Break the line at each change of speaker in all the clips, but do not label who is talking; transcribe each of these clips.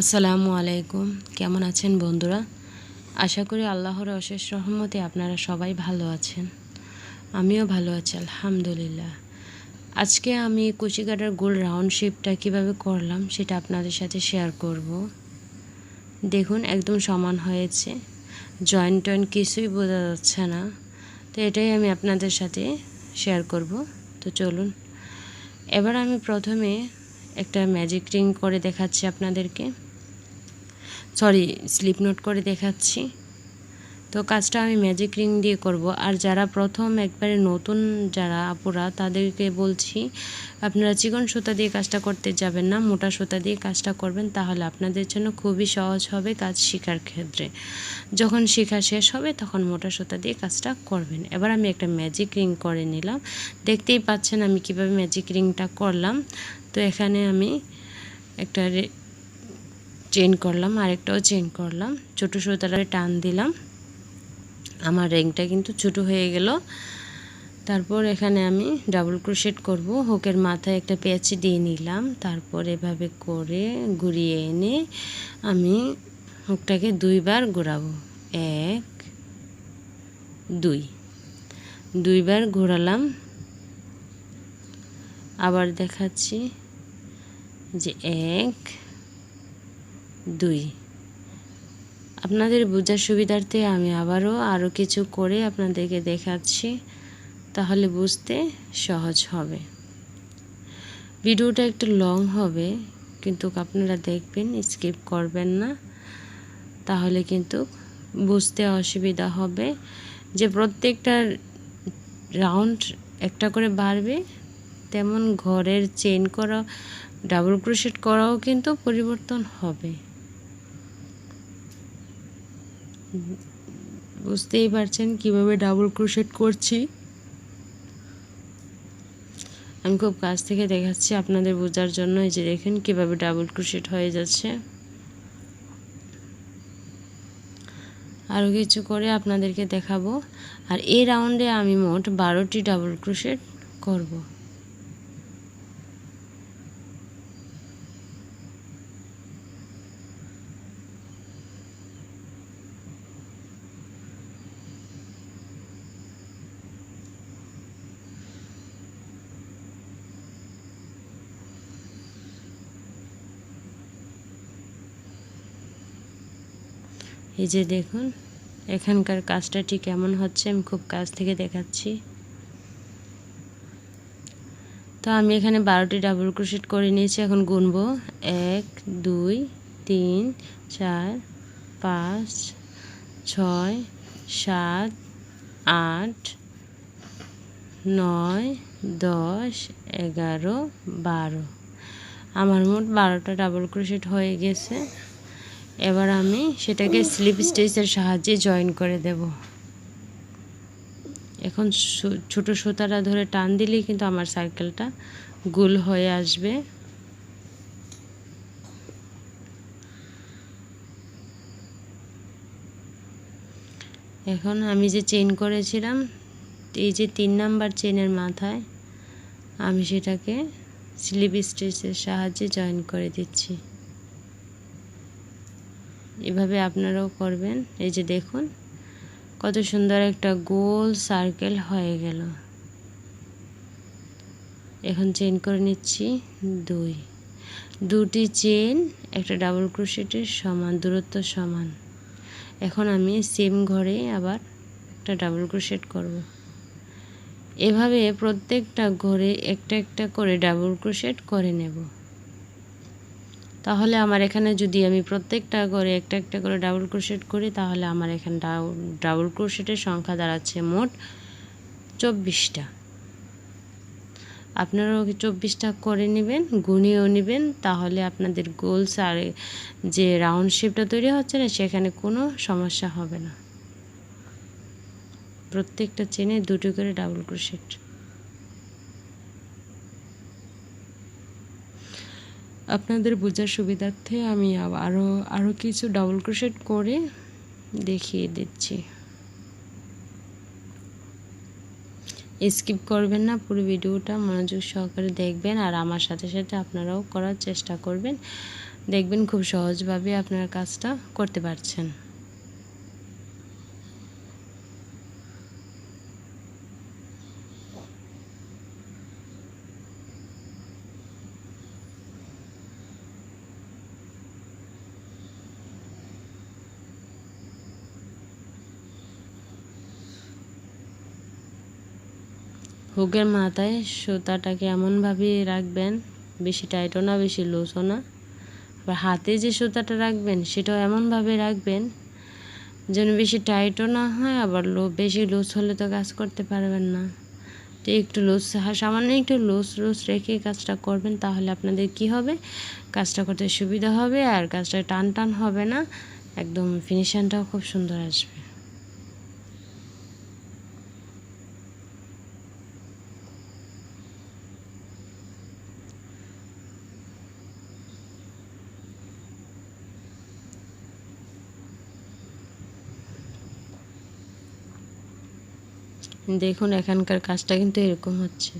আসসালামু আলাইকুম কেমন আছেন বন্ধুরা আশা করি আল্লাহর অশেষ রহমতে আপনারা সবাই ভালো আছেন আমিও ভালো আছি আলহামদুলিল্লাহ আজকে আমি কুচিকাটার গোল রাউন্ড শেপটা কিভাবে করলাম সেটা আপনাদের সাথে শেয়ার করব দেখুন একদম সমান হয়েছে জয়েন্ট টয়েন্ট কিছুই বোঝা যাচ্ছে না তো এটাই আমি আপনাদের সাথে শেয়ার করব তো চলুন এবার আমি প্রথমে একটা ম্যাজিক রিং করে দেখাচ্ছি আপনাদেরকে সরি স্লিপ নোট করে দেখাচ্ছি তো কাজটা আমি ম্যাজিক রিং দিয়ে করব আর যারা প্রথম একবারে নতুন যারা আপুরা তাদেরকে বলছি আপনারা চিকন সুতা দিয়ে কাজটা করতে যাবেন না মোটা সুতা দিয়ে কাজটা করবেন তাহলে আপনাদের জন্য খুবই সহজ হবে কাজ শেখার ক্ষেত্রে যখন শেখা শেষ হবে তখন মোটা সুতা দিয়ে কাজটা করবেন এবার আমি একটা ম্যাজিক রিং করে নিলাম দেখতেই পাচ্ছেন আমি কিভাবে ম্যাজিক রিংটা করলাম তো এখানে আমি একটা করলাম আরেকটাও চেন করলাম ছোটো সুতারে টান দিলাম আমার রেংটা কিন্তু ছোট হয়ে গেল তারপর এখানে আমি ডাবল ক্রোশেট করব হোকের মাথায় একটা প্যাচ দিয়ে নিলাম তারপর এভাবে করে ঘুরিয়ে এনে আমি হুকটাকে দুইবার ঘোরাবো এক দুই দুইবার ঘোরালাম আবার দেখাচ্ছি যে এক দুই আপনাদের বোঝার সুবিধার্থে আমি আবারও আরও কিছু করে আপনাদেরকে দেখাচ্ছি তাহলে বুঝতে সহজ হবে ভিডিওটা একটু লং হবে কিন্তু আপনারা দেখবেন স্কিপ করবেন না তাহলে কিন্তু বুঝতে অসুবিধা হবে যে প্রত্যেকটা রাউন্ড একটা করে বাড়বে তেমন ঘরের চেন করা ডাবল ক্রোশেট করাও কিন্তু পরিবর্তন হবে বুঝতেই পারছেন কিভাবে ডাবল ক্রোশেট করছি আমি খুব কাছ থেকে দেখাচ্ছি আপনাদের বোঝার জন্য এই যে দেখেন কীভাবে ডাবল ক্রোশেট হয়ে যাচ্ছে আরও কিছু করে আপনাদেরকে দেখাবো আর এই রাউন্ডে আমি মোট বারোটি ডাবল ক্রোশেট করবো এই যে দেখুন এখানকার কাজটা ঠিক কেমন হচ্ছে আমি খুব কাছ থেকে দেখাচ্ছি তো আমি এখানে বারোটি ডাবল ক্রোশেট করে নিয়েছি এখন গুনব এক দুই তিন চার পাঁচ ছয় সাত আট নয় দশ এগারো বারো আমার মোট বারোটা ডাবল ক্রোশেট হয়ে গেছে এবার আমি সেটাকে স্লিপ স্টেজের সাহায্যে জয়েন করে দেব এখন ছোট সুতারা ধরে টান দিলেই কিন্তু আমার সার্কেলটা গোল হয়ে আসবে এখন আমি যে চেন করেছিলাম এই যে তিন নাম্বার চেনের মাথায় আমি সেটাকে স্লিপ স্টেচের সাহায্যে জয়েন করে দিচ্ছি এভাবে আপনারাও করবেন এই যে দেখুন কত সুন্দর একটা গোল সার্কেল হয়ে গেল এখন চেন করে নিচ্ছি দুই দুটি চেন একটা ডাবল ক্রোশেটের সমান দূরত্ব সমান এখন আমি সেম ঘরে আবার একটা ডাবল ক্রোশেট করব। এভাবে প্রত্যেকটা ঘরে একটা একটা করে ডাবল ক্রোশেট করে নেব তাহলে আমার এখানে যদি আমি প্রত্যেকটা করে একটা একটা করে ডাবল ক্রোশেট করি তাহলে আমার এখানে ডাবল ক্রোশেটের সংখ্যা দাঁড়াচ্ছে মোট চব্বিশটা আপনারাও চব্বিশটা করে নেবেন গুনিয়েও নেবেন তাহলে আপনাদের গোলস আর যে রাউন্ড শেপটা তৈরি হচ্ছে না সেখানে কোনো সমস্যা হবে না প্রত্যেকটা চেনে দুটো করে ডাবল ক্রোশেট আপনাদের বোঝার সুবিধার্থে আমি আরও আরও কিছু ডাবল ক্রোশেট করে দেখিয়ে দিচ্ছি স্কিপ করবেন না পুরো ভিডিওটা মনোযোগ সহকারে দেখবেন আর আমার সাথে সাথে আপনারাও করার চেষ্টা করবেন দেখবেন খুব সহজভাবে আপনার কাজটা করতে পারছেন হুকের মাথায় সুতাটাকে এমনভাবে রাখবেন বেশি টাইটও না বেশি লুজও না আবার হাতে যে সুতাটা রাখবেন সেটাও এমনভাবে রাখবেন যেন বেশি টাইটও না হয় আবার লো বেশি লুজ হলে তো কাজ করতে পারবেন না তো একটু লুজ সামান্য একটু লুজ লুজ রেখে কাজটা করবেন তাহলে আপনাদের কি হবে কাজটা করতে সুবিধা হবে আর কাজটা টান টান হবে না একদম ফিনিশানটাও খুব সুন্দর আসবে দেখুন এখানকার কাজটা কিন্তু এরকম হচ্ছে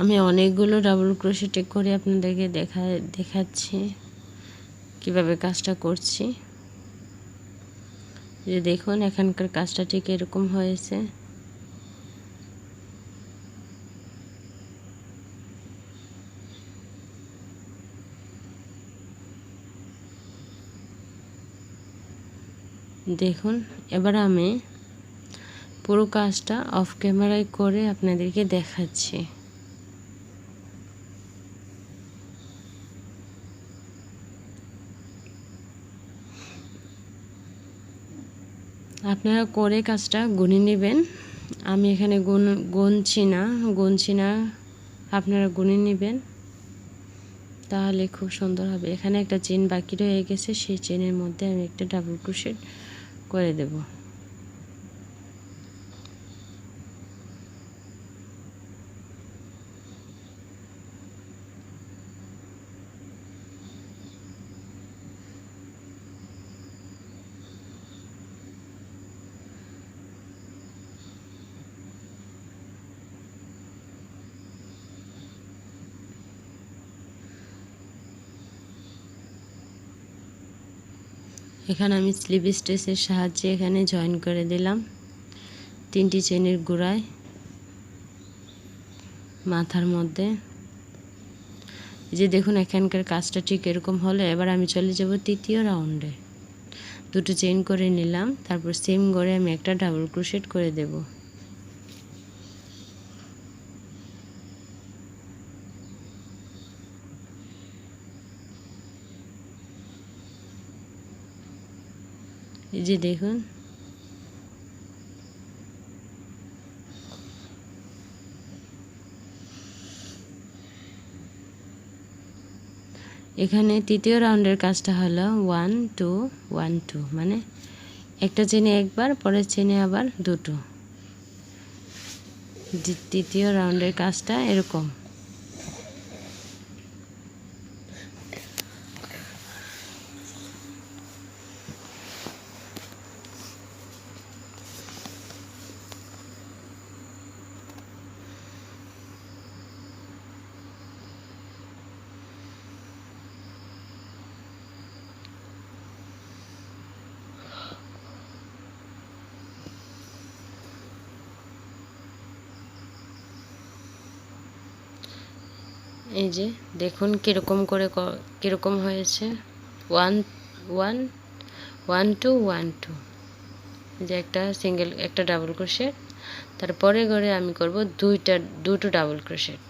আমি অনেকগুলো ডাবল ক্রোশেটে করে আপনাদেরকে দেখা দেখাচ্ছি কিভাবে কাজটা করছি যে দেখুন এখানকার কাজটা ঠিক এরকম হয়েছে দেখুন এবার আমি পুরো কাজটা অফ ক্যামেরায় করে আপনাদেরকে দেখাচ্ছি আপনারা করে কাজটা গুনে নেবেন আমি এখানে গুন গুনছি না গুনছি না আপনারা গুনে নেবেন তাহলে খুব সুন্দর হবে এখানে একটা চেন বাকি রয়ে গেছে সেই চেনের মধ্যে আমি একটা ডাবল ক্রুশেড করে দেবো এখানে আমি স্লিপ স্টেচের সাহায্যে এখানে জয়েন করে দিলাম তিনটি চেনের গোড়ায় মাথার মধ্যে যে দেখুন এখানকার কাজটা ঠিক এরকম হলো এবার আমি চলে যাব তৃতীয় রাউন্ডে দুটো চেন করে নিলাম তারপর সেম করে আমি একটা ডাবল ক্রোশেট করে দেবো এই যে দেখুন এখানে তৃতীয় রাউন্ডের কাজটা হলো ওয়ান টু ওয়ান টু মানে একটা চেনে একবার পরের চেনে আবার দুটো তৃতীয় রাউন্ডের কাজটা এরকম এই যে দেখুন কীরকম করে কীরকম হয়েছে one one one two one two যে একটা সিঙ্গেল একটা ডাবল ক্রোশেট তারপরে ঘরে আমি করব দুইটা দুটো ডাবল ক্রোশেট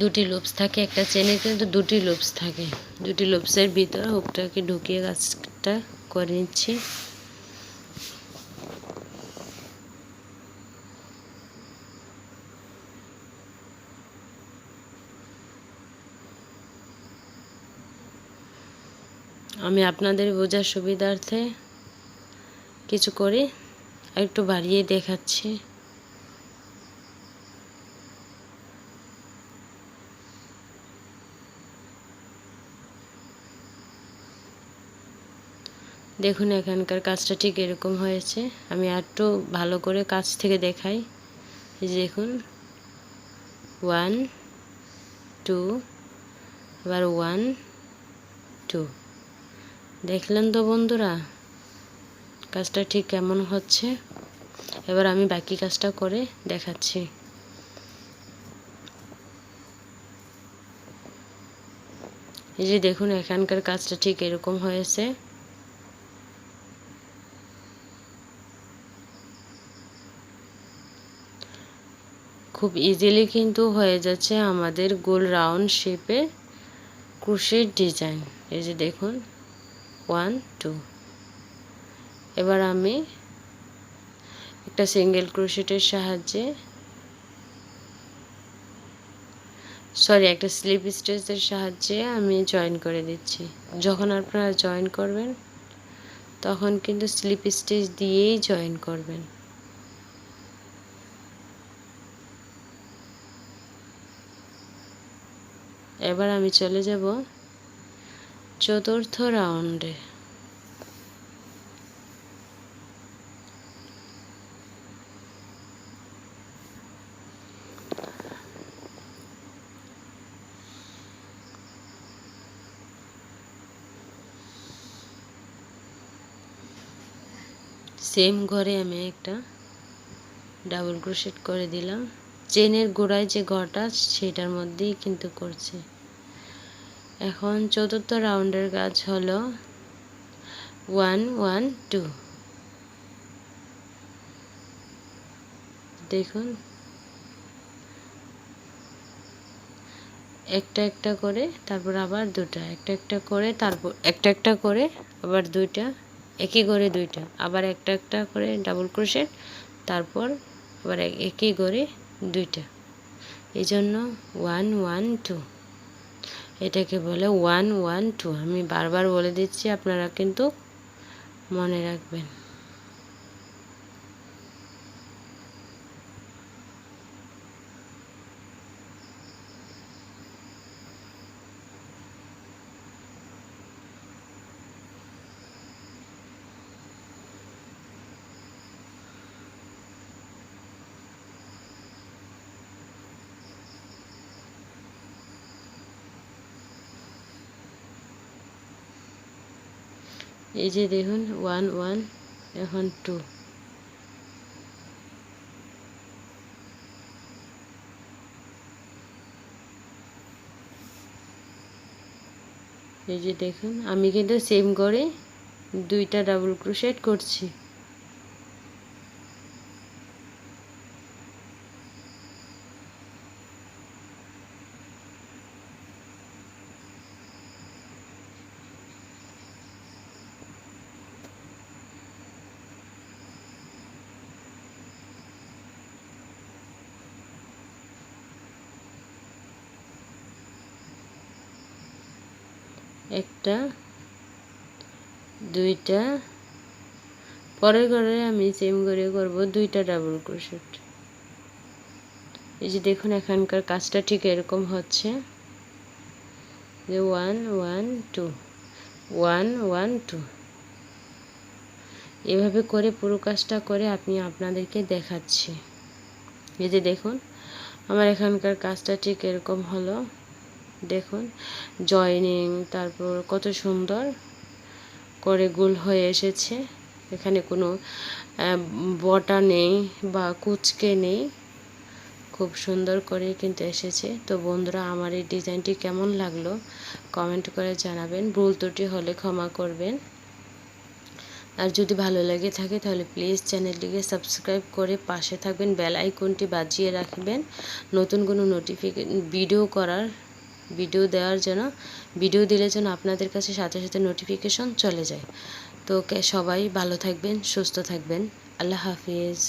দুটি লুপস থাকে একটা চেনে কিন্তু দুটি লুপস থাকে দুটি লুপসের ভিতরে হুকটাকে ঢুকিয়ে কাজটা করে নিচ্ছি আমি আপনাদের বোঝার সুবিধার্থে কিছু করে একটু বাড়িয়ে দেখাচ্ছি দেখুন এখানকার কাজটা ঠিক এরকম হয়েছে আমি আরটু ভালো করে কাজ থেকে দেখাই এই যে দেখুন ওয়ান টু আবার ওয়ান টু দেখলেন তো বন্ধুরা কাজটা ঠিক কেমন হচ্ছে এবার আমি বাকি কাজটা করে দেখাচ্ছি এই যে দেখুন এখানকার কাজটা ঠিক এরকম হয়েছে খুব ইজিলি কিন্তু হয়ে যাচ্ছে আমাদের গোল রাউন্ড শেপে ক্রুশের ডিজাইন এই যে দেখুন ওয়ান টু এবার আমি একটা সিঙ্গেল ক্রুশেটের সাহায্যে সরি একটা স্লিপ স্টেচের সাহায্যে আমি জয়েন করে দিচ্ছি যখন আপনারা জয়েন করবেন তখন কিন্তু স্লিপ স্টেজ দিয়েই জয়েন করবেন এবার আমি চলে যাব চতুর্থ রাউন্ডে সেম ঘরে আমি একটা ডাবল ক্রোশেট করে দিলাম চেনের গোড়ায় যে ঘরটা সেটার মধ্যেই কিন্তু করছে এখন চতুর্থ রাউন্ডের কাজ হল ওয়ান ওয়ান টু দেখুন একটা একটা করে তারপর আবার দুটা একটা একটা করে তারপর একটা একটা করে আবার দুইটা একই করে দুইটা আবার একটা একটা করে ডাবল ক্রোশেট তারপর আবার একই করে দুইটা এই জন্য ওয়ান ওয়ান টু এটাকে বলে ওয়ান ওয়ান টু আমি বারবার বলে দিচ্ছি আপনারা কিন্তু মনে রাখবেন এই যে দেখুন ওয়ান ওয়ান এখন টু এই যে দেখুন আমি কিন্তু সেম করে দুইটা ডাবল ক্রোশেট করছি একটা দুইটা পরের ঘরে আমি সেম করে করব দুইটা ডাবল ক্রোশেট এই যে দেখুন এখানকার কাজটা ঠিক এরকম হচ্ছে যে one one two one one two এভাবে করে পুরো কাজটা করে আপনি আপনাদেরকে দেখাচ্ছি এই যে দেখুন আমার এখানকার কাজটা ঠিক এরকম হলো দেখুন জয়নিং তারপর কত সুন্দর করে গোল হয়ে এসেছে এখানে কোনো বটা নেই বা কুচকে নেই খুব সুন্দর করে কিন্তু এসেছে তো বন্ধুরা আমার এই ডিজাইনটি কেমন লাগলো কমেন্ট করে জানাবেন ভুল ত্রুটি হলে ক্ষমা করবেন আর যদি ভালো লাগে থাকে তাহলে প্লিজ চ্যানেলটিকে সাবস্ক্রাইব করে পাশে থাকবেন বেল আইকনটি বাজিয়ে রাখবেন নতুন কোনো নোটিফিকে ভিডিও করার ভিডিও দেওয়ার জন্য ভিডিও দিলে যেন আপনাদের কাছে সাথে সাথে নোটিফিকেশন চলে যায় তো সবাই ভালো থাকবেন সুস্থ থাকবেন আল্লাহ হাফিজ